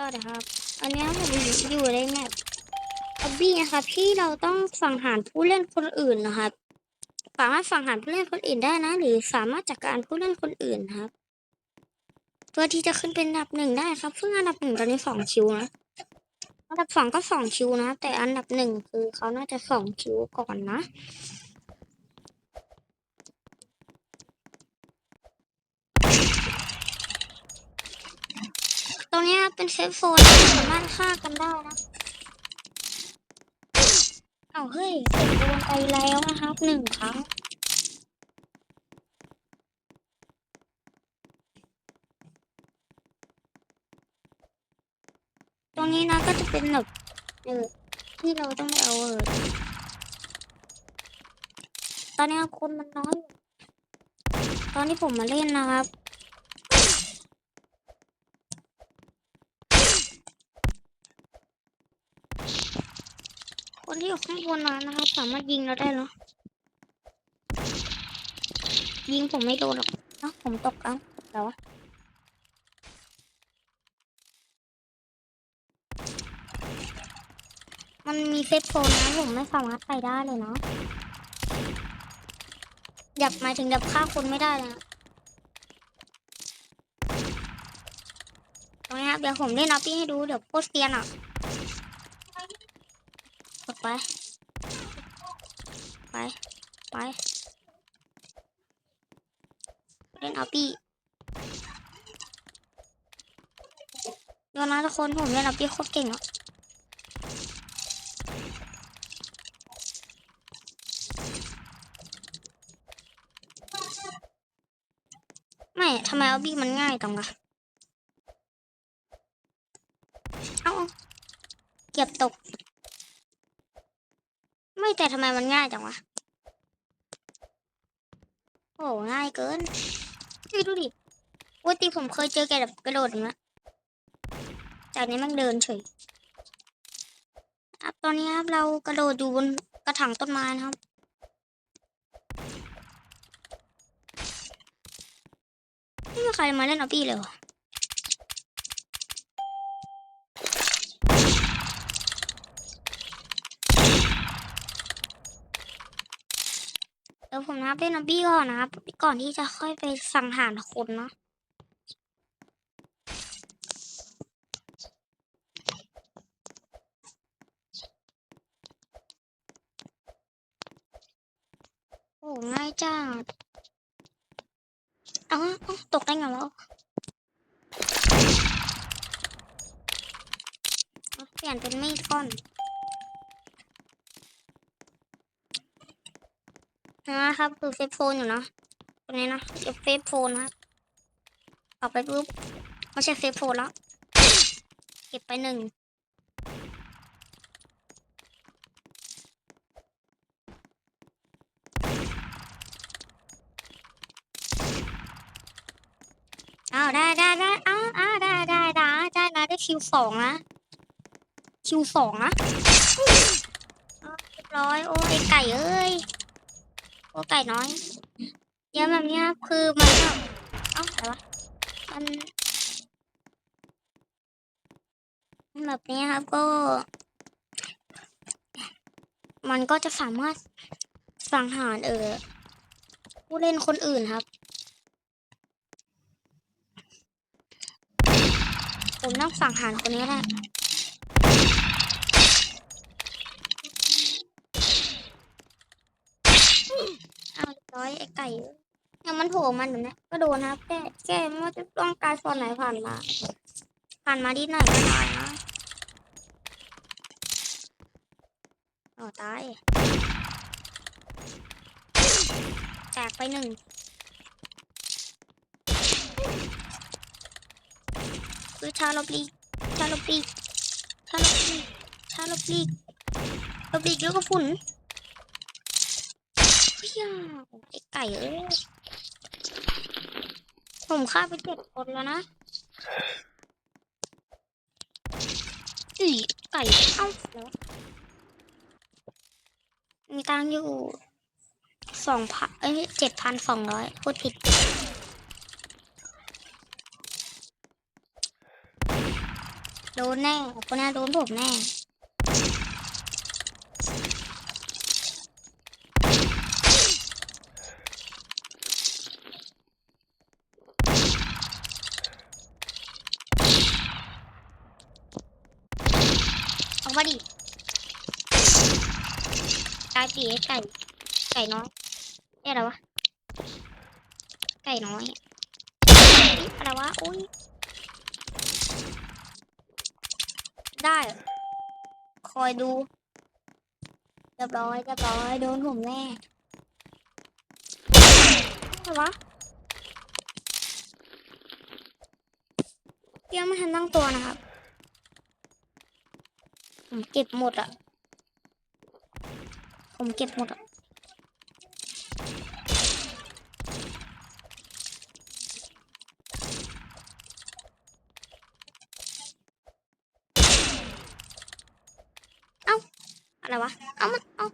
ก็นะครับ อันนี้ผมอยู่ในแมปออบบี้นะครับที่เราต้องสังหารผู้เล่นคนอื่นนะครับ สามารถสังหารผู้เล่นคนอื่นได้นะ หรือสามารถจัดการผู้เล่นคนอื่นครับ เพื่อที่จะขึ้นเป็นอันดับหนึ่งได้ครับ ซึ่งอันดับหนึ่งตอนนี้สองคิวนะอันดับสองก็สองคิวนะ แต่อันดับหนึ่งคือเขาน่าจะสองคิวก่อนนะ รงเนี้ยเป็นเซฟโซนสามารถฆ่ากันได้นะ เอาเฮ้ยโดนไปแล้วนะครับหนึ่งครั้งตรงนี้นะก็จะเป็นแบบเออที่เราต้องเอาเออตอนนี้คนมันน้อย ตอนที่ผมมาเล่นนะครับ คนที่ อยู่ข้างบนนั้นนะครับ สามารถยิงเราได้เนาะยิงผมไม่โดนหรอกเอ้าผมตกเอ้าแต่ว่ามันมีเซฟโซนนะผมไม่สามารถไปได้เลยเนาะอยากหมายถึงดับฆ่าคนไม่ได้เลยนะตรงนี้ครับเดี๋ยวผมเล่นนับปี้ให้ดูเดี๋ยวโพสเตียนอะ ไป ไป ไป เล่นเอาปี้เดี๋ยวนะทุกคนผมเล่นเอาปี้โคตรเก่งอะไม่ทำไมเอาบี้มันง่ายจังวะเอาเอาเก็บตก แต่ทำไมมันง่ายจังวะ โอ้ง่ายเกินดูดูดิปกติผมเคยเจอแกแบบกระโดดนี้จากนี้มันเดินเฉยครับตอนนี้ครับเรากระโดดอยู่บนกระถางต้นไม้นะครับ ไม่มีใครมาเล่นออบบี้เลยเห เดี๋ยวผมนับเล่นอบี้ก่อนนะครับก่อนที่จะค่อยไปสังหารคนเนาะโอ้ง่ายจังเอ้าเอ้าตกได้ไงวะเอเปลี่ยนเป็นมีดก่อน นะครับคือเซฟโฟนอยู่เนาะตรงนี้นะเก็บเซฟโฟนนะครับต่อไปปุ๊บไม่ใช่เซฟโฟนแล้วเก็บไปหนึ่งอ้าวได้ได้ได้อ้าวอ้าวได้ได้ได้ได้นะได้คิวสองนะคิวสองนะเรียบร้อยโอ้ยไก่เอ้ย โอ้ไก่น้อย เยอะแบบนี้ครับคือมันเอ้าอะไรวะมันมันแบบนี้ครับก็ มันก็จะสามารถสังหารเออผู้เล่นคนอื่นครับ ผมต้องสังหารคนนี้แหละเอาเรียบร้อย ไก่เนี่ยมันโผล่มันแบบเนี้ยก็โดนนะแก้แก้ไม่ว่าจะต้องการตอนไหนผ่านมา ผ่านมาดิหน่อยก็ตายนะอ๋อตายแตกไปหนึ่งคือชาลบลีชาลบลีชาลบลีชาลบลีกลบลีกแล้วก็ฝุ่น เฮียไอ้ไก่เอ้ยผมฆ่าไปเจ็ดคนแล้วนะอีไก่เอ้าแล้วมีตังอยู่สองพันเอ้ยเจ็ดพันสองร้อยพูดผิดโดโดนแน่คนนี้โดนผมแน่ ออกมาดิตายปีไอ้ไก่ ไก่น้อยเรียกอะไรวะ ไก่น้อย อะไรวะ อุ้ย ได้ คอยดู เรียบร้อย เรียบร้อย โดนผมแน่อะไรวะยังไม่ทันตั้งตัวนะครับ ผมเก็บหมดอะ ผมเก็บหมดอะเอ้าอะไรวะ เอามัน เอา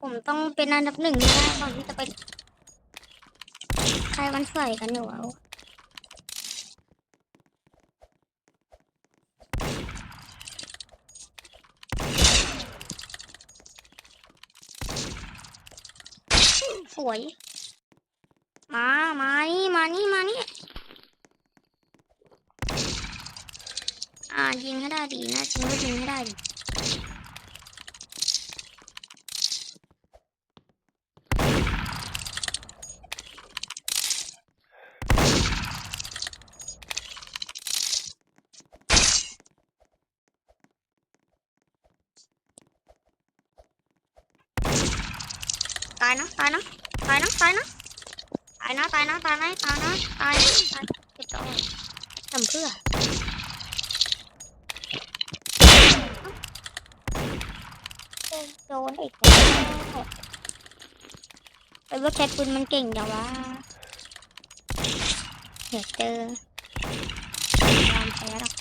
ผมต้องเป็นอันดับหนึ่งให้ได้ก่อนที่จะไป ใครมันใส่กันอยู่วะ ส วย มา มานี่ มานี่ มานี่ อ่า ยิงให้ได้ดีนะจริงก็ยิงให้ได้ดิตายนะตายนะ ตายนะตายนะตายนะตายนะตายนะตายนะตายนะตายเจ็บจ้อยทำเพื่อโดนอีกแล้วไอ้ว่าแคทปืนมันเก่งจังวะเดี๋ยวเจอยอมแพ้หรอก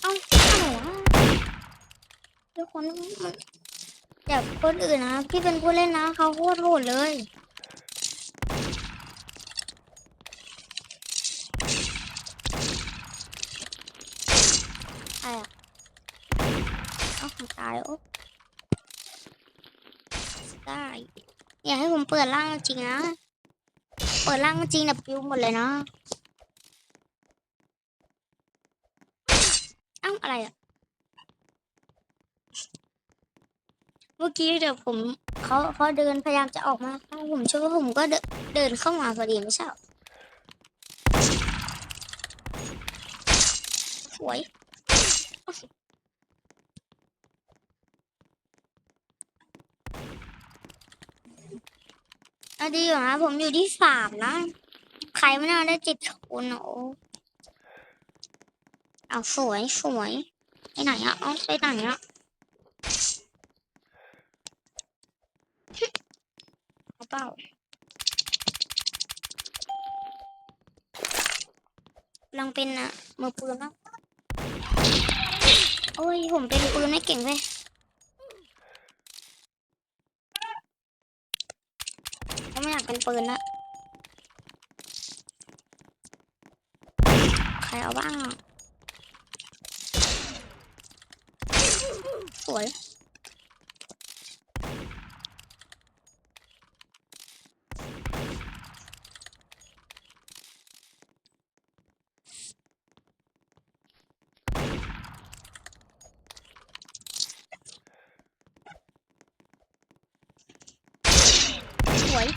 เอ้าอะไรวะทุกคนมัน จากคนอื่นนะที่เป็นผู้เล่นนะเขาโคตรโหดเลยใครอะเอ้าผมตายโอ้ได้อย่าให้ผมเปิดร่างจริงนะ เปิดร่างจริงแบบปิวหมดเลยนะ เอ้าอะไรอะ เมื่อกี้เดี๋ยวผมเขาเขาเดินพยายามจะออกมาถ้าผมช่วยผมก็เดินเดินเข้ามาพอดีไม่ใช่หรอสวยอะดีอยู่นะผมอยู่ที่สามนะ ใครไม่น่าได้จ็ดคนอะโอ้เอาสวยสวยไปไหนอะเอาไปไหนอะ เอาเปล่าลังเป็นอะมือปืนบ้างโอ้ย ผมเป็นปืนไม่เก่งเว้ยก็ไม่อยากเป็นปืนละใครเอาบ้าง สวย สวย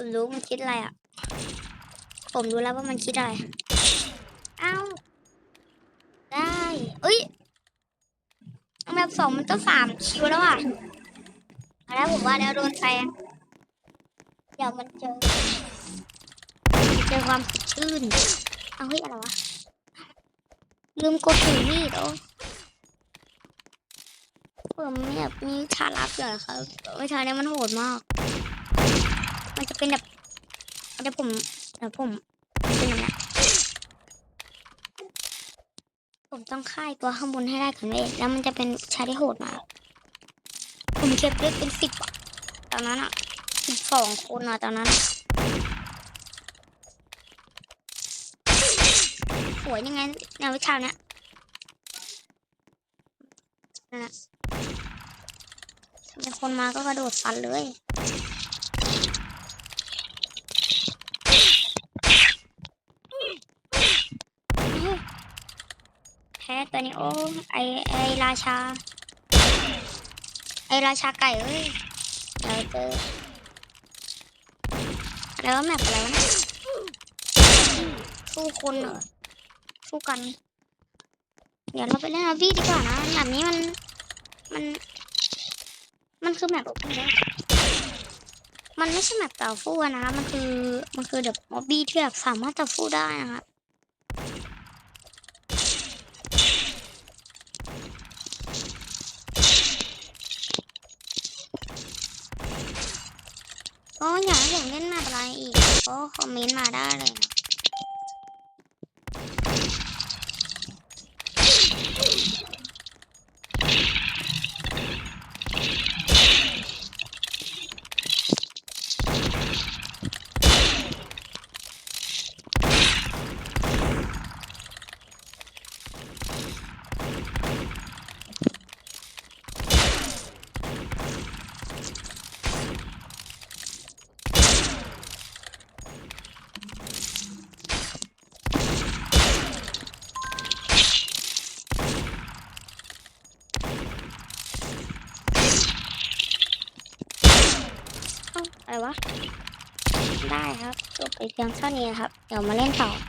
ผมรู้มันคิดอะไรอะ ผมรู้แล้วว่ามันคิดอะไร เอ้าได้เอ้ยแบบสองมันก็สามคิวแล้วอะแล้วผมว่าแล้วโดนแฟนเดี๋ยวมันเจอ เจอความสดชื่นเอาเฮ้ยอะไรวะ ลืมกดถึงนี่โอ้ผมแบบมีชาลับเหรอครับวิชาเนี้ยมันโหดมาก มันจะเป็นแบบเดี๋ยวผมเดี๋ยวผมเป็นแบบเนี้ผมต้องค่ายตัวข้างบนให้ได้ก่อนเว้ยแล้วมันจะเป็นชาที่โหดมา ผมเก็บได้เป็นสิบตอนนั้นอะสิบสองคนอะตอนนั้นสวยยังไงแนววิชาเนี้ยนั่นแหละมีคนมาก็กระโดดฟันเลย แพ้ ตัวนี้โอ้ไอไอราชา ไอราชาไก่เอ้ยเดี๋ยวเจอแล้วแมปอะไรวะเนี่ยสู้คนเหรอสู้กัน เดี๋ยวเราไปเล่นอาบี้ดีกว่านะแบบนี้มันมัน มันคือแมปมันไม่ใช่แมปต่อสู้อะนะคะมันคือมันคือแบบมอบบี้ที่แบบสามารถต่อสู้ได้นะครับ ก็อยากให้ผมเล่นแมป อะไรอีกก็คอมเมนต์มาได้เลยนะเอ้าอะไรวะ ได้ครับจบไปเพียงเท่านี้นะครับ เดี๋ยวมาเล่นต่อ